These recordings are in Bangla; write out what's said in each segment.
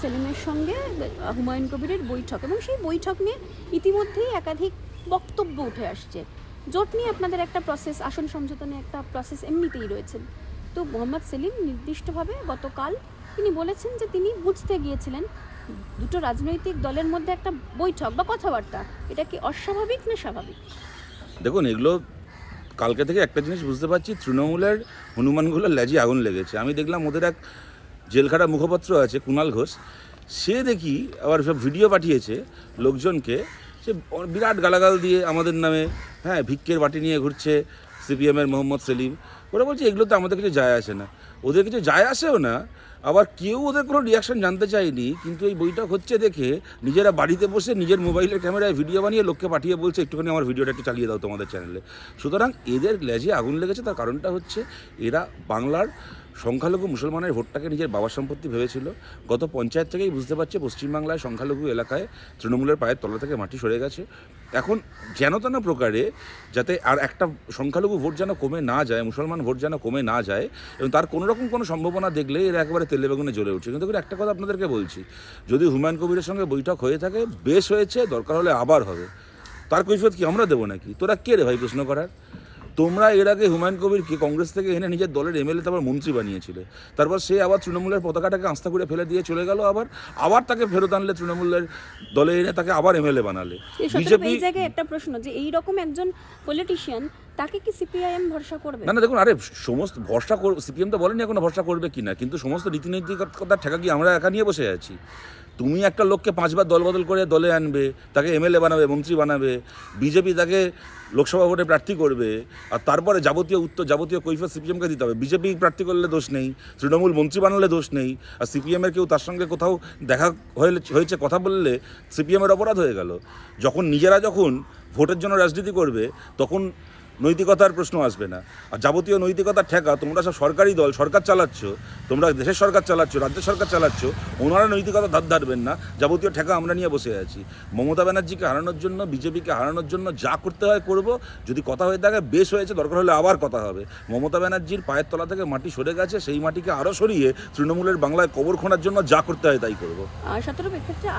সেলিমের সঙ্গে, হুমায়ুন কবিরের বৈঠক এবং সেই বৈঠক নিয়ে ইতিমধ্যেই একাধিক বক্তব্য উঠে আসছে। জোট নিয়ে আপনাদের একটা প্রসেস আসন সমঝোতা নিয়ে একটা প্রসেস এমনিতেই রয়েছেন তো মোহাম্মদ সেলিম নির্দিষ্টভাবে গতকাল তিনি বলেছেন যে তিনি বুঝতে গিয়েছিলেন দুটো রাজনৈতিক দলের মধ্যে একটা বৈঠক বা কথাবার্তা, এটা কি অস্বাভাবিক না স্বাভাবিক? দেখুন, এগুলো কালকে থেকে একটা জিনিস বুঝতে পারছি, তৃণমূলের হনুমানগুলোর ল্যাজি আগুন লেগেছে। আমি দেখলাম ওদের এক জেলখাটা মুখপাত্র আছে কুণাল ঘোষ, সে দেখি আবার সব ভিডিও পাঠিয়েছে লোকজনকে, সে বিরাট গালাগাল দিয়ে আমাদের নামে হ্যাঁ ভিক্ষের বাটি নিয়ে ঘুরছে সিপিএমের মোহাম্মদ সেলিম। ওরা বলছে, এগুলো তো আমাদের কিছু যায় আসে না। ওদের কিছু যায় আসেও না। আবার কেউ ওদের কোনো রিয়াকশন জানতে চায়নি, কিন্তু এই বইটা হচ্ছে দেখে নিজেরা বাড়িতে বসে নিজের মোবাইলের ক্যামেরায় ভিডিও বানিয়ে লোককে পাঠিয়ে বলছে, একটুখানি আমার ভিডিওটা একটু চালিয়ে দাও তোমাদের চ্যানেলে সুতরাং এদের লেজে আগুন লেগেছে, তার কারণটা হচ্ছে এরা বাংলার সংখ্যালঘু মুসলমানের ভোটটাকে নিজের বাবার সম্পত্তি ভেবেছিল। গত পঞ্চায়েত থেকেই বুঝতে পারছে পশ্চিমবাংলায় সংখ্যালঘু এলাকায় তৃণমূলের পায়ের তলা থেকে মাটি সরে গেছে। এখন যেন তেন প্রকারে যাতে আর একটা সংখ্যালঘু ভোট যেন কমে না যায়, মুসলমান ভোট যেন কমে না যায় এবং তার কোনো রকম কোনো সম্ভাবনা দেখলে এরা একেবারে তেলে বেগুনে জ্বলে উঠছে। কিন্তু একটা কথা আপনাদেরকে বলছি, যদি হুমায়ুন কবিরের সঙ্গে বৈঠক হয়ে থাকে, বেশ হয়েছে, দরকার হলে আবার হবে। তার কৈফিয়ত কি আমরা দেবো নাকি? তোরা কে রে ভাই প্রশ্ন করার? তোমরা এর আগে হুমায়ুন কবিরকে কংগ্রেস থেকে এনে নিজের দলের এমএলএ তারপর মন্ত্রী বানিয়েছিলে। তারপর সে আবার তৃণমূলের পতাকাটাকে আস্থা করে ফেলে দিয়ে চলে গেল আবার। আবার তাকে ফেরত আনলে তৃণমূলের দলে এনে তাকে আবার এমএলএ বানালে। বিজেপি জায়গায় একটা প্রশ্ন যে এই রকম একজন পলিটিশিয়ান তাকে কি সিপিআইএম ভরসা করবে? না না দেখুন আরে সমস্ত ভরসা সিপিএম তো বলেনি এখনও ভরসা করবে কিনা কিন্তু সমস্ত রীতিনৈতিকতার ঠেকা কি আমরা একা নিয়ে বসে আছি। তুমি একটা লোককে পাঁচবার দল বদল করে দলে আনবে, তাকে এমএলএ বানাবে, মন্ত্রী বানাবে, বিজেপি তাকে লোকসভা ভোটে প্রার্থী করবে, আর তারপরে যাবতীয় উত্তর, যাবতীয় কৈফিয়ত সিপিএমকে দিতে হবে। বিজেপি প্রার্থী করলে দোষ নেই, তৃণমূল মন্ত্রী বানালে দোষ নেই, আর সিপিএমের কেউ তার সঙ্গে কোথাও দেখা হয়ে- হয়েছে কথা বললে সিপিএমের অপরাধ হয়ে গেল। যখন নিজেরা যখন ভোটের জন্য রাজনীতি করবে, তখন নৈতিকতার প্রশ্ন আসবে না। আর যাবতীয় নৈতিকতার ঠেকা, তোমরা সব সরকারি দল, সরকার চালাচ্ছ, তোমরা দেশের সরকার চালাচ্ছ, রাজ্য সরকার চালাচ্ছ, ওনারা নৈতিকতা ধার ধারবেন না। যাবতীয় ঠেকা আমরা নিয়ে বসে আছি। মমতা ব্যানার্জিকে হারানোর জন্য, বিজেপিকে হারানোর জন্য যা করতে হয় করব। যদি কথা হয়ে থাকে, বেশ হয়েছে, দরকার হলে আবার কথা হবে। মমতা ব্যানার্জির পায়ের তলা থেকে মাটি সরে গেছে, সেই মাটিকে আরও সরিয়ে তৃণমূলের বাংলায় কবর খোঁড়ার জন্য যা করতে হয় তাই করব। সতেরো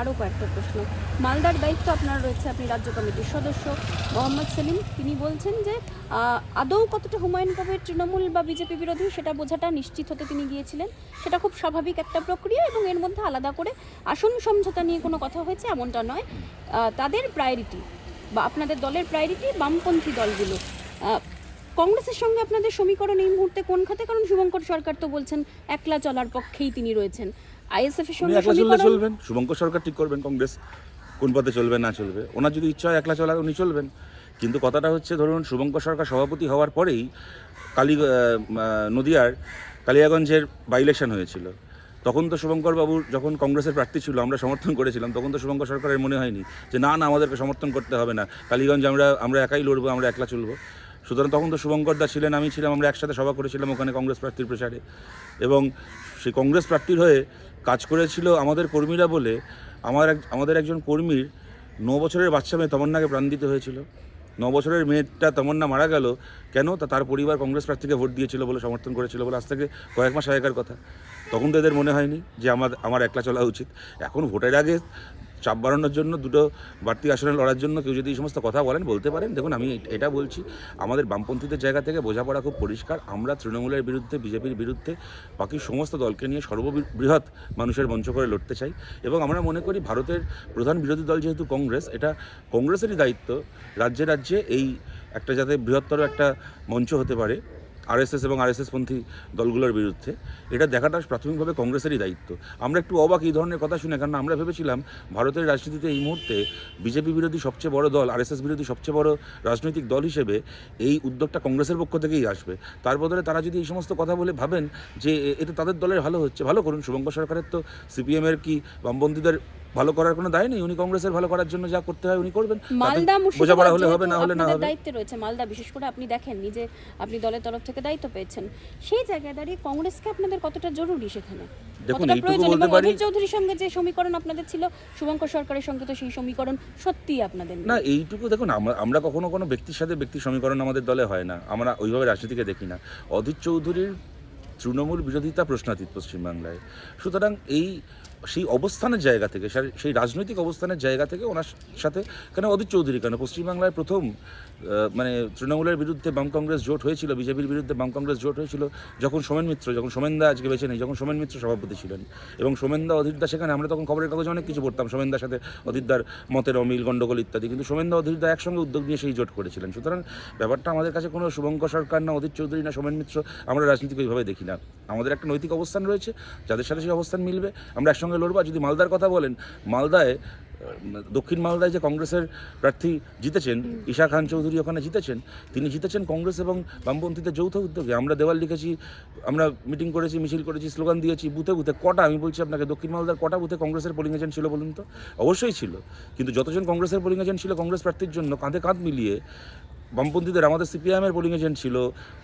আরও কয়েকটা প্রশ্ন। মালদার দায়িত্ব আপনার রয়েছে, আপনি রাজ্য কমিটির সদস্য। মোহাম্মদ সেলিম, তিনি বলছেন যে আদৌ কতটা হুমায়ুন কবির তৃণমূল বা বিজেপি বিরোধী সেটা বোঝাটা নিশ্চিত হতে তিনি গিয়েছিলেন। সেটা খুব স্বাভাবিক একটা প্রক্রিয়া এবং এর মধ্যে আলাদা করে আসন সমঝোতা নিয়ে কোনো কথা হয়েছে এমনটা নয়। তাদের প্রায়োরিটি বা আপনাদের দলের প্রায়োরিটি বামপন্থী দলগুলো। কংগ্রেসের সঙ্গে আপনাদের সমীকরণ এই মুহূর্তে কোন খাতে? কারণ শুভঙ্কর সরকার তো বলছেন একলা চলার পক্ষেই তিনি রয়েছেন। আইএসএফ এর সঙ্গে চলবেন? শুভঙ্কর সরকার ঠিক করবেন কংগ্রেস কোন পথে চলবে না চলবে। ওনার যদি ইচ্ছা হয় একলা চলার উনি চলবেন। কিন্তু কথাটা হচ্ছে, ধরুন, শুভঙ্কর সরকার সভাপতি হওয়ার পরেই কালী নদিয়ার কালিয়াগঞ্জের বাই ইলেকশন হয়েছিল। তখন তো শুভঙ্কর বাবুর যখন কংগ্রেসের প্রার্থী ছিল, আমরা সমর্থন করেছিলাম, তখন তো শুভঙ্কর সরকারের মনে হয়নি যে, না না, আমাদেরকে সমর্থন করতে হবে না। কালীগঞ্জ আমরা আমরা একাই লড়বো, আমরা একলা চলবো। সুতরাং তখন তো শুভঙ্কর দা ছিলেন, আমি ছিলাম, আমরা একসাথে সভা করেছিলাম ওখানে কংগ্রেস প্রার্থীর প্রচারে। এবং সেই কংগ্রেস প্রার্থীর হয়ে কাজ করেছিল আমাদের কর্মীরা বলে, আমার আমাদের একজন কর্মীর ন বছরের বাচ্চা মেয়ে তমন্নাকে প্রাণ দিতে হয়েছিল। ন বছরের মেয়েটা তমন্না মারা গেল, কেন তা তার পরিবার কংগ্রেস প্রার্থীকে ভোট দিয়েছিল বলে সমর্থন করেছিল বলে আজ থেকে কয়েক মাস আগেকার কথা। তখন তো এদের মনে হয়নি যে আমার আমার একলা চলা উচিত। এখন ভোটের আগে চাপ বাড়ানোর জন্য, দুটো বাড়তি আসনে লড়ার জন্য কেউ যদি এই সমস্ত কথা বলেন, বলতে পারেন। দেখুন, আমি এটা বলছি, আমাদের বামপন্থীদের জায়গা থেকে বোঝাপড়া খুব পরিষ্কার। আমরা তৃণমূলের বিরুদ্ধে, বিজেপির বিরুদ্ধে বাকি সমস্ত দলকে নিয়ে সর্ববৃহৎ মানুষের মঞ্চ করে লড়তে চাই। এবং আমরা মনে করি, ভারতের প্রধান বিরোধী দল যেহেতু কংগ্রেস, এটা কংগ্রেসেরই দায়িত্ব। রাজ্যে রাজ্যে এই একটা যাতে বৃহত্তর একটা মঞ্চ হতে পারে। আরএসএস এবং আরএসএস পন্থী দলগুলোর বিরুদ্ধে। এটা দেখাটা প্রাথমিকভাবে কংগ্রেসেরই দায়িত্ব। আমরা একটু অবাক এই ধরনের কথা শুনে, কারণ আমরা ভেবেছিলাম ভারতের রাজনীতিতে এই মুহূর্তে বিজেপি বিরোধী সবচেয়ে বড় দল, আরএসএস বিরোধী সবচেয়ে বড় রাজনৈতিক দল হিসেবে এই উদ্যোগটা কংগ্রেসের পক্ষ থেকেই আসবে। তার বদলে তারা যদি এই সমস্ত কথা বলে ভাবেন যে এ- এতে তাদের দলের ভালো হচ্ছে, ভালো করুন। শুভঙ্কর সরকারের তো সিপিএমের কি বামপন্থীদের ভালো করার কোনো দায় নেই উনি কংগ্রেসের ভালো করার জন্য যা করতে হয় উনি করবেন। মালদা বোঝাপড়া হলে হবে না হলে না হবে। দায়িত্বে রয়েছে মালদা বিশেষ করে আপনি দেখেন নিজে আপনি দলের তরফ থেকে দায়িত্ব পেয়েছেন সেই জায়গায় দাঁড়িয়ে কংগ্রেসকে আপনাদের কতটা জরুরি সেখানে? দেখুন, এইটুকু বলতে পারি- চৌধুরীর সঙ্গে যে সমীকরণ আপনাদের ছিল শুভঙ্কর সরকারের সঙ্গে তো সেই সমীকরণ সত্যিই আপনাদের না এইটুকু দেখুন আমরা আমরা কখনো কোনো ব্যক্তির সাথে ব্যক্তি সমীকরণ আমাদের দলে হয় না আমরা ওইভাবে রাজনীতিকে দেখি না। অধীর চৌধুরীর তৃণমূল বিরোধিতা প্রশ্নাতীত পশ্চিমবাংলায়। সুতরাং এই সেই অবস্থানের জায়গা থেকে সেই রাজনৈতিক অবস্থানের জায়গা থেকে ওনার সাথে কেন অদিত চৌধুরী, কেন পশ্চিমবাংলায় প্রথম মানে তৃণমূলের বিরুদ্ধে বাম কংগ্রেস জোট হয়েছিল, বিজেপির বিরুদ্ধে বাম কংগ্রেস জোট হয়েছিল, যখন সোমেন মিত্র, যখন সোমেনদা আজকে বেছে নেই যখন সোমেন মিত্র সভাপতি ছিলেন এবং সোমেনদা অধীরদা সেখানে আমরা তখন খবরের কাগজে অনেক কিছু পড়তাম সোমেনদার সাথে অধীরদার মতের অমিল গণ্ডগোল ইত্যাদি, কিন্তু সোমেনদা অধীরদা একসঙ্গে উদ্যোগ নিয়ে সেই জোট করেছিলেন। সুতরাং ব্যাপারটা আমাদের কাছে কোনো শুভঙ্কর সরকার না, অধীর চৌধুরী না, সোমেন মিত্র, আমরা রাজনীতিকে ওইভাবে দেখি না। আমাদের একটা নৈতিক অবস্থান রয়েছে, যাদের সাথে সেই অবস্থান মিলবে, আমরা একসঙ্গে লড়বো। আর যদি মালদার কথা বলেন, মালদায় দক্ষিণ মালদায় যে কংগ্রেসের প্রার্থী জিতেছেন, ঈশা খান চৌধুরী ওখানে জিতেছেন, তিনি জিতেছেন কংগ্রেস এবং বামপন্থীদের যৌথ উদ্যোগে। আমরা দেওয়াল লিখেছি, আমরা মিটিং করেছি, মিছিল করেছি, স্লোগান দিয়েছি, বুথে বুথে, কটা, আমি বলছি আপনাকে, দক্ষিণ মালদার কটা বুথে কংগ্রেসের পোলিং এজেন্ট ছিল বলুন তো? অবশ্যই ছিল। কিন্তু যতজন কংগ্রেসের পোলিং এজেন্ট ছিল কংগ্রেস প্রার্থীর জন্য, কাঁধে কাঁধ মিলিয়ে বামপন্থীদের আমাদের সিপিআইএমের পোলিং এজেন্ট ছিল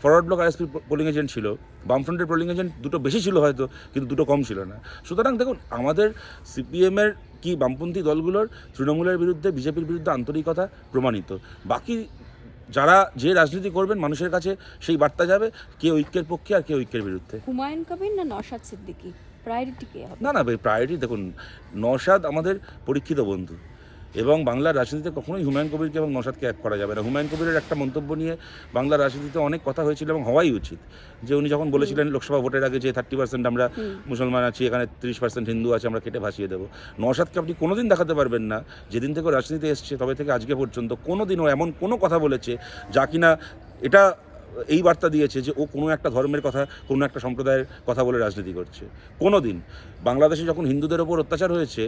forward bloc ISP polling agent ছিল বামফ্রন্টের পোলিং এজেন্ট দুটো বেশি ছিল হয়তো কিন্তু দুটো কম ছিল না। সুতরাং দেখুন আমাদের সিপিএমের কি বামপন্থী দলগুলোর তৃণমূলের বিরুদ্ধে বিজেপির বিরুদ্ধে আন্তরিকতা প্রমাণিত। বাকি যারা যে রাজনীতি করবেন মানুষের কাছে সেই বার্তা যাবে কে ঐক্যের পক্ষে আর কে ঐক্যের বিরুদ্ধে। হুমায়ুন কবির না নশাদ সিদ্দিকী? প্রায়োরিটি কে না না ভাই প্রায়োরিটি দেখুন নওশাদ আমাদের পরীক্ষিত বন্ধু। এবং বাংলার রাজনীতিতে কখনোই হুমায়ুন কবিরকে এবং নসাদকে এক করা যাবে না। হুমায়ুন কবিরের একটা মন্তব্য নিয়ে বাংলার রাজনীতিতে অনেক কথা হয়েছিল এবং হওয়াই উচিত। যে উনি যখন বলেছিলেন লোকসভা ভোটের আগে যে থার্টি পার্সেন্ট আমরা মুসলমান আছি এখানে তিরিশ পার্সেন্ট হিন্দু আছে আমরা কেটে ভাসিয়ে দেবো। নসাদকে আপনি কোনোদিন দেখাতে পারবেন না। যেদিন থেকে রাজনীতি এসছে তবে থেকে আজকে পর্যন্ত কোনো দিনও এমন কোনো কথা বলেছে যা কিনা এটা এই বার্তা দিয়েছে যে ও কোনো একটা ধর্মের কথা, কোনো একটা সম্প্রদায়ের কথা বলে রাজনীতি করছে। কোনো দিন বাংলাদেশে যখন হিন্দুদের ওপর অত্যাচার হয়েছে,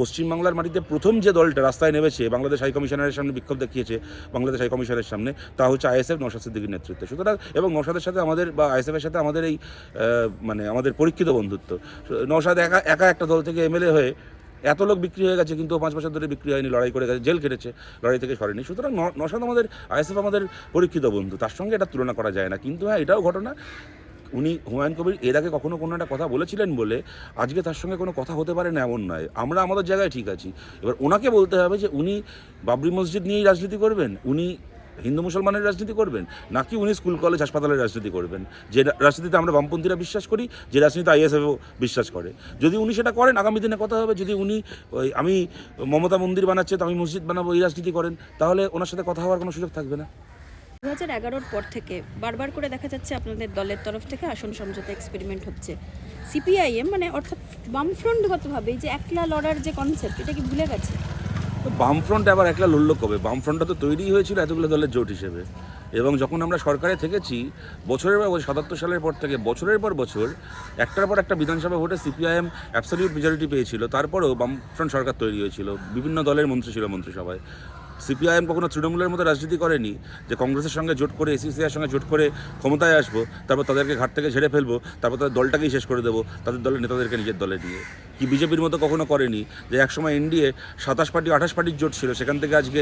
পশ্চিমবাংলার মাটিতে প্রথম যে দলটা রাস্তায় নেমেছে, বাংলাদেশ হাই কমিশনারের সামনে বিক্ষোভ দেখিয়েছে বাংলাদেশ হাই কমিশনের সামনে, তা হচ্ছে আইএসএফ নৌশাদ সিদ্দিকীর নেতৃত্বে। সুতরাং এবং নৌশাদের সাথে আমাদের বা আইএসএফের সাথে আমাদের এই মানে আমাদের পরীক্ষিত বন্ধুত্ব। নৌশাদ একা একা একটা দল থেকে এমএলএ হয়ে এত লোক বিক্রি হয়ে গেছে, কিন্তু পাঁচ বছর ধরে বিক্রি হয়নি, লড়াই করে গেছে, জেল কেটেছে লড়াই থেকে সরেনি। সুতরাং নশাদ আমাদের, আইএসএফ আমাদের পরীক্ষিত বন্ধু, তার সঙ্গে এটা তুলনা করা যায় না। কিন্তু হ্যাঁ এটাও ঘটনা। উনি হুমায়ুন কবির এর আগে কখনো কোনো একটা কথা বলেছিলেন বলে আজকে তার সঙ্গে কোনো কথা হতে পারে না, এমন নয়। আমরা আমাদের জায়গায় ঠিক আছি। এবার ওনাকে বলতে হবে যে, উনি বাবরি মসজিদ নিয়েই রাজনীতি করবেন, উনি হিন্দু মুসলমানের রাজনীতি করবেন? নাকি উনি স্কুল কলেজ হাসপাতালের রাজনীতি করবেন? যে রাজনীতিতে আমরা বামপন্থীরা বিশ্বাস করি, যে রাজনীতি আইএসএফও বিশ্বাস করে। যদি উনি সেটা করেন, আগামী দিনে কথা হবে, যদি উনি আমি মমতা মন্দির বানাচ্ছে, তো আমি মসজিদ বানাবো, এই রাজনীতি করেন, তাহলে ওনার সাথে কথা হওয়ার কোনো সুযোগ থাকবে না। দু হাজার এগারোর পর থেকে বারবার করে দেখা যাচ্ছে আপনাদের দলের তরফ থেকে আসন সমঝোতা এক্সপেরিমেন্ট হচ্ছে। সিপিআইএম মানে অর্থাৎ বামফ্রন্টগতভাবে যে একলা লড়ার যে কনসেপ্ট এটা কি ভুলে গেছে বামফ্রন্ট আবার একলা লড়ল কবে? বামফ্রন্টটা তো তৈরি হয়েছিল এতগুলো দলের জোট হিসেবে। এবং যখন আমরা সরকারে থেকেছি, বছরের পর সাতাত্তর সালের পর থেকে বছরের পর বছর একটার পর একটা বিধানসভা ভোটে সিপিআইএম অ্যাবসলিউট মেজরিটি পেয়েছিল। তারপরেও বামফ্রন্ট সরকার তৈরি হয়েছিল। বিভিন্ন দলের মন্ত্রী ছিল মন্ত্রিসভায়। সিপিআইএম কখনো তৃণমূলের মতো রাজনীতি করেনি যে কংগ্রেসের সঙ্গে জোট করে এসিসিআর সঙ্গে জোট করে ক্ষমতায় আসব, তারপর তাদেরকে ঘাট থেকে ঝেড়ে ফেলব, তারপর তাদের দলটাকেই শেষ করে দেবো, তাদের দলের নেতাদেরকে নিজের দলে নিয়ে। কি বিজেপির মতো কখনো করেনি যে একসময় এনডিএ সাতাশ পার্টি, আঠাশ পার্টির জোট ছিল, সেখান থেকে আজকে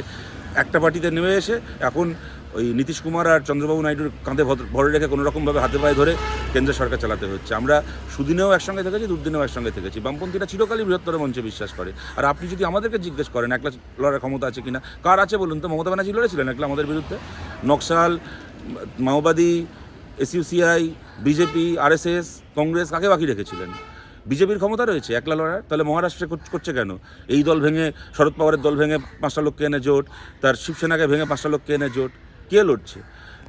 একটা পার্টিতে নেমে এসে এখন ওই নীতিশ কুমার আর চন্দ্রবাবু নাইডুর কাঁধে ভর- রেখে কোনো রকমভাবে হাতে পায়ে ধরে কেন্দ্র সরকার চালাতে হচ্ছে। আমরা সুদিনেও একসঙ্গে থেকেছি, দুর্দিনেও একসঙ্গে থেকেছি। বামপন্থীরা চিরকালই বৃহত্তর মঞ্চে বিশ্বাস করে। আর আপনি যদি আমাদেরকে জিজ্ঞেস করেন, একলা লড়ার ক্ষমতা আছে কিনা, কার আছে বলুন তো? মমতা ব্যানার্জি লড়েছিলেন একলা আমাদের বিরুদ্ধে? নকশাল, মাওবাদী এসইউসিআই বিজেপি আরএসএস কংগ্রেস, কাকে বাকি রেখেছিলেন? বিজেপির ক্ষমতা রয়েছে একলা লড়ার? তাহলে মহারাষ্ট্রে কর- করছে কেন? এই দল ভেঙে শরদ পাওয়ারের দল ভেঙে পাঁচটা লোককে এনে জোট, তার শিবসেনাকে ভেঙে পাঁচটা লোককে এনে জোট। কে লড়ছে?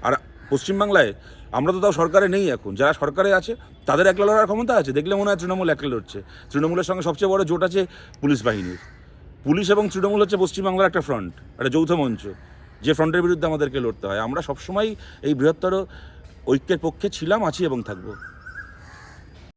আর পশ্চিমবাংলায় আমরা তো তাও সরকারে নেই এখন। যারা সরকারে আছে, তাদের একলা লড়ার ক্ষমতা আছে। দেখলে মনে হয় তৃণমূল একলা লড়ছে। তৃণমূলের সঙ্গে সবচেয়ে বড় জোট আছে পুলিশ বাহিনীর। পুলিশ এবং তৃণমূল হচ্ছে পশ্চিমবাংলার একটা ফ্রন্ট, একটা যৌথ মঞ্চ, যে ফ্রন্টের বিরুদ্ধে আমাদেরকে লড়তে হয়। আমরা সবসময় এই বৃহত্তর ঐক্যের পক্ষে ছিলাম, আছি এবং থাকব।